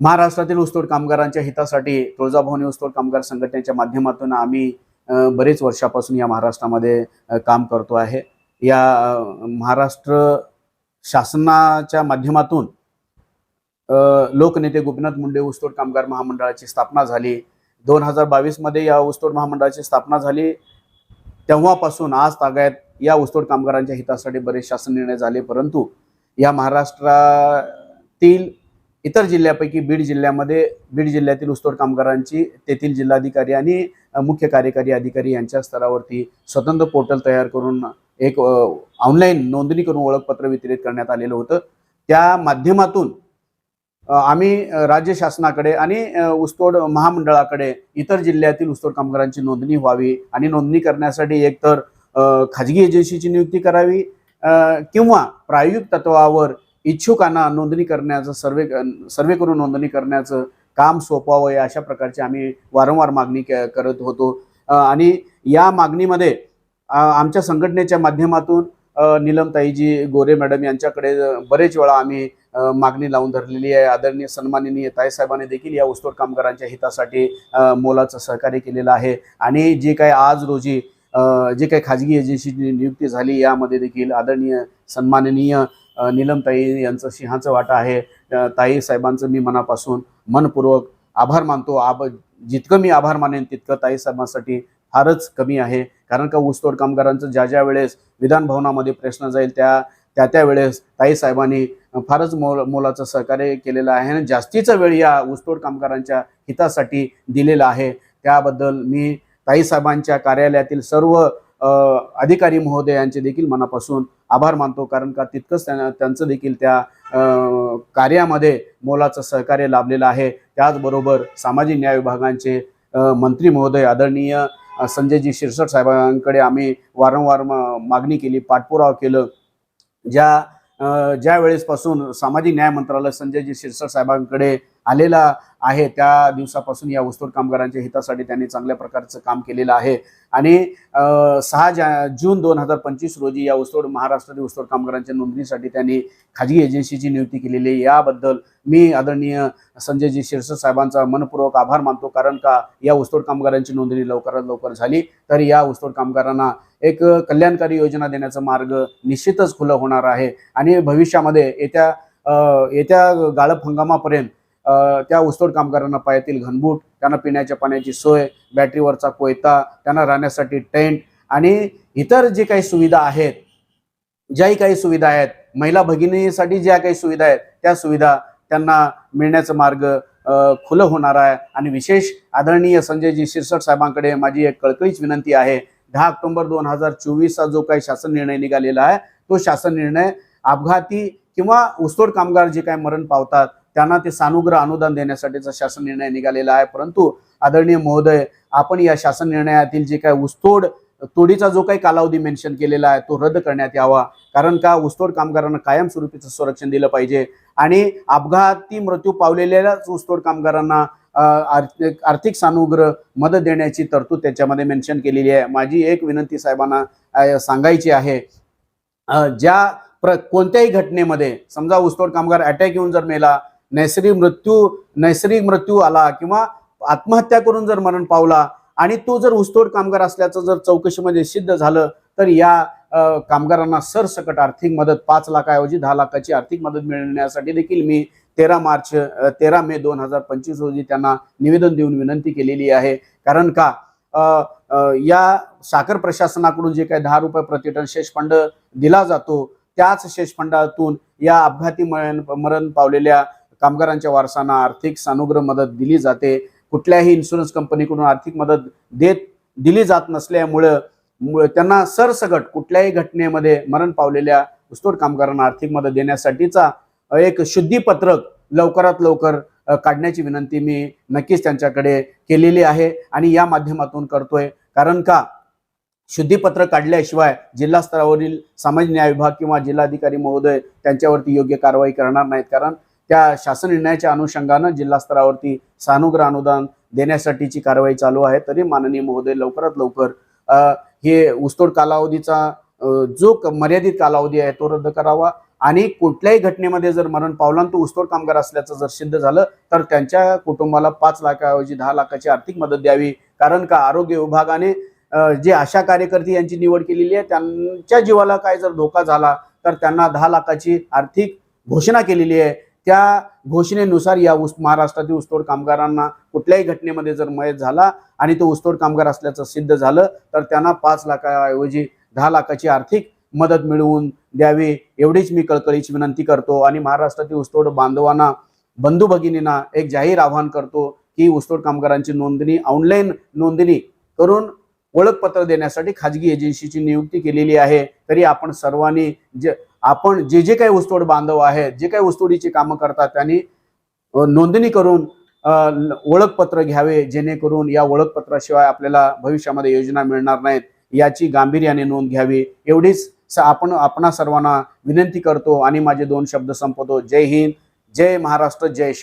महाराष्ट्रातील ऊसतोड कामगारांच्या हितासाठी तुळजाभवानी ऊसतोड कामगार संघटनेच्या माध्यमातून आम्ही बरेच वर्षापासून या महाराष्ट्रामध्ये काम करतो आहे. या महाराष्ट्र शासनाच्या माध्यमातून लोकनेते गोपीनाथ मुंडे ऊसतोड कामगार महामंडळाची स्थापना झाली. दोन हजार बावीसमध्ये या ऊसतोड महामंडळाची स्थापना झाली. तेव्हापासून आज तागायत या ऊसतोड कामगारांच्या हितासाठी बरेच शासन निर्णय झाले. परंतु या महाराष्ट्रातील इतर जिल्ह्यापैकी बीड जिल्ह्यामध्ये बीड जिल्ह्यातील ऊसतोड कामगारांची तेथील जिल्हाधिकारी आणि मुख्य कार्यकारी अधिकारी यांच्या स्तरावरती स्वतंत्र पोर्टल तयार करून एक ऑनलाईन नोंदणी करून ओळखपत्र वितरित करण्यात आलेलं होतं. त्या माध्यमातून आम्ही राज्य शासनाकडे आणि ऊसतोड महामंडळाकडे इतर जिल्ह्यातील ऊसतोड कामगारांची नोंदणी व्हावी आणि नोंदणी करण्यासाठी एकतर खाजगी एजन्सीची नियुक्ती करावी किंवा प्रायोगिक तत्वावर इच्छुकांना नोंदणी करण्याचं सर्वे सर्वे करून नोंदणी करण्याचं काम सोपवावं या अशा प्रकारची आम्ही वारंवार मागणी करत होतो. आणि या मागणीमध्ये आमच्या संघटनेच्या माध्यमातून नीलमताईजी गोरे मॅडम यांच्याकडे बरेच वेळा आम्ही मागणी लावून धरलेली आहे. आदरणीय सन्माननीय ताईसाहेबांनी देखील या ऊसतोड कामगारांच्या हितासाठी मोलाचं सहकार्य केलेलं आहे. आणि जे काही आज रोजी जे काही खाजगी एजन्सीची नियुक्ती झाली यामध्ये देखील आदरणीय सन्माननीय नीलमताई यांचं सिंहाचं वाटा आहे. ताई साहेबांचं मी मनापासून मनपूर्वक आभार मानतो. आब जितकं मी आभार मानेन तितकं ताई साहेबांसाठी फारच कमी आहे. कारण का ऊसतोड कामगारांचं ज्या ज्या वेळेस विधानभवनामध्ये प्रश्न जाईल त्या त्या त्या वेळेस ताई साहेबांनी फारच मोल मोलाचं सहकार्य केलेलं आहे आणि जास्तीचा वेळ या ऊसतोड कामगारांच्या हितासाठी दिलेला आहे. त्याबद्दल मी ताईसाहेबांच्या कार्यालयातील सर्व अधिकारी महोदयांचे देखील मनापासून आभार मानतो. कारण का तितकंच त्यांना त्यांचं देखील त्या कार्यामध्ये मोलाचं सहकार्य लाभलेलं आहे. त्याचबरोबर सामाजिक न्याय विभागांचे मंत्री महोदय आदरणीय संजयजी शिरसट साहेबांकडे आम्ही वारंवार मागणी केली पाठपुरावा केलं. ज्या ज्या वेळेसपासून सामाजिक न्याय मंत्रालय संजयजी शिरसट साहेबांकडे आलेला आहे त्या दिवसापासून या वस्तूर कामगारांच्या हितासाठी त्यांनी चांगल्या प्रकारचं काम केलेलं आहे. आणि सहा जा जून दोन हजार पंचवीस रोजी या ऊसतोड महाराष्ट्रातील ऊसतोड कामगारांच्या नोंदणीसाठी त्यांनी खाजगी एजन्सीची नियुक्ती केलेली आहे. याबद्दल मी आदरणीय संजयजी शिरसट साहेबांचा मनपूर्वक आभार मानतो कारण का या ऊसतोड कामगारांची नोंदणी लवकरात लवकर झाली तर या ऊसतोड कामगारांना एक कल्याणकारी योजना देण्याचा मार्ग निश्चितच खुलं होणार आहे. आणि भविष्यामध्ये येत्या येत्या गाळप हंगामापर्यंत त्या ऊसतोड कामगारांना पायातील घनबूट त्यांना पिण्याच्या पाण्याची सोय बॅटरीवरचा कोयता त्यांना राहण्यासाठी टेंट आणि इतर जे काही सुविधा आहेत ज्याही काही सुविधा आहेत महिला भगिनीसाठी ज्या काही सुविधा आहेत त्या सुविधा त्यांना मिळण्याचा मार्ग खुलं होणार आहे. आणि विशेष आदरणीय संजयजी शिरसट साहेबांकडे माझी एक कळकळीच विनंती आहे. दहा ऑक्टोबर दोन हजार चोवीसचा जो काही शासन निर्णय निघालेला आहे तो शासन निर्णय अपघाती किंवा ऊसतोड कामगार जे काही मरण पावतात त्यांना ते सानुग्रह अनुदान देण्यासाठीचा शासन निर्णय निघालेला आहे. परंतु आदरणीय महोदय आपण या शासन निर्णयातील जे काही ऊसतोड तोडीचा जो काही कालावधी मेन्शन केलेला आहे तो रद्द करण्यात यावा. कारण का? ऊसतोड कामगारांना कायमस्वरूपीचं संरक्षण दिलं पाहिजे. आणि अपघाती मृत्यू पावलेल्याच ऊसतोड कामगारांना आर्थिक आर्थिक सानुग्रह मदत देण्याची तरतूद त्याच्यामध्ये मेन्शन केलेली आहे. माझी एक विनंती साहेबांना सांगायची आहे. ज्या प्र कोणत्याही घटनेमध्ये समजा ऊसतोड कामगार अटॅक येऊन जर मेला नैसर्गिक मृत्यू नैसर्गिक मृत्यू आला किंवा आत्महत्या करून जर मरण पावला आणि तो जर ऊसतोड कामगार असल्याचं जर चौकशीमध्ये सिद्ध झालं तर या कामगारांना सरसकट आर्थिक मदत पाच लाखाऐवजी दहा लाखाची आर्थिक मदत मिळण्यासाठी देखील मी तेरा मार्च तेरा मे दोन हजार पंचवीस रोजी त्यांना निवेदन देऊन विनंती केलेली आहे. कारण का या साखर प्रशासनाकडून जे काही दहा रुपये प्रतिटन शेष फंड दिला जातो त्याच शेष फंडातून या अपघाती मरण मरण पावलेल्या कामगारांच्या वारसांना आर्थिक सानुग्रह मदत दिली जाते. कुठल्याही इन्शुरन्स कंपनीकडून आर्थिक मदत देत दिली जात नसल्यामुळं त्यांना सरसकट कुठल्याही घटनेमध्ये मरण पावलेल्या ऊसतोड कामगारांना आर्थिक मदत देण्यासाठीचा एक शुद्धीपत्रक लवकरात लवकर काढण्याची विनंती मी नक्कीच त्यांच्याकडे केलेली आहे आणि या माध्यमातून करतोय. कारण का? शुद्धीपत्र काढल्याशिवाय जिल्हा स्तरावरील सामाजिक न्याय विभाग किंवा जिल्हाधिकारी महोदय त्यांच्यावरती योग्य कारवाई करणार नाहीत. कारण त्या शासन निर्णयाच्या अनुषंगानं जिल्हा स्तरावरती सानुग्रह अनुदान देण्यासाठीची कारवाई चालू आहे. तरी माननीय महोदय लवकरात लवकर हे ऊसतोड कालावधीचा जो मर्यादित कालावधी आहे तो रद्द करावा. आणि कुठल्याही घटनेमध्ये जर मरण पावलं तो ऊसतोड कामगार असल्याचं जर सिद्ध झालं तर त्यांच्या कुटुंबाला पाच लाखाऐवजी दहा लाखाची आर्थिक मदत द्यावी. कारण का आरोग्य विभागाने जे आशा कार्यकर्ते यांची निवड केलेली आहे त्यांच्या जीवाला काय जर धोका झाला तर त्यांना दहा लाखाची आर्थिक घोषणा केलेली आहे. त्या घोषणेनुसार या ऊस महाराष्ट्रातील ऊसतोड कामगारांना कुठल्याही घटनेमध्ये जर मयत झाला आणि तो ऊसतोड कामगार असल्याचं सिद्ध झालं तर त्यांना पाच लाखाऐवजी दहा लाखाची आर्थिक मदत मिळवून द्यावी एवढीच मी कळकळीची विनंती करतो. आणि महाराष्ट्रातील ऊसतोड बांधवांना बंधू भगिनींना एक जाहीर आवाहन करतो की ऊसतोड कामगारांची नोंदणी ऑनलाईन नोंदणी करून ओळखपत्र देण्यासाठी खाजगी एजन्सीची नियुक्ती केलेली आहे. तरी आपण सर्वांनी जे आपण जे जे काही ऊसतोड बांधव आहेत जे काही ऊसतोडीची कामं करतात त्यांनी नोंदणी करून ओळखपत्र घ्यावे जेणेकरून या ओळखपत्राशिवाय आपल्याला भविष्यामध्ये योजना मिळणार नाहीत याची गांभीर्याने नोंद घ्यावी. एवढीच आपण आपणा सर्वांना विनंती करतो आणि माझे दोन शब्द संपवतो. जय हिंद जय महाराष्ट्र जय शब्द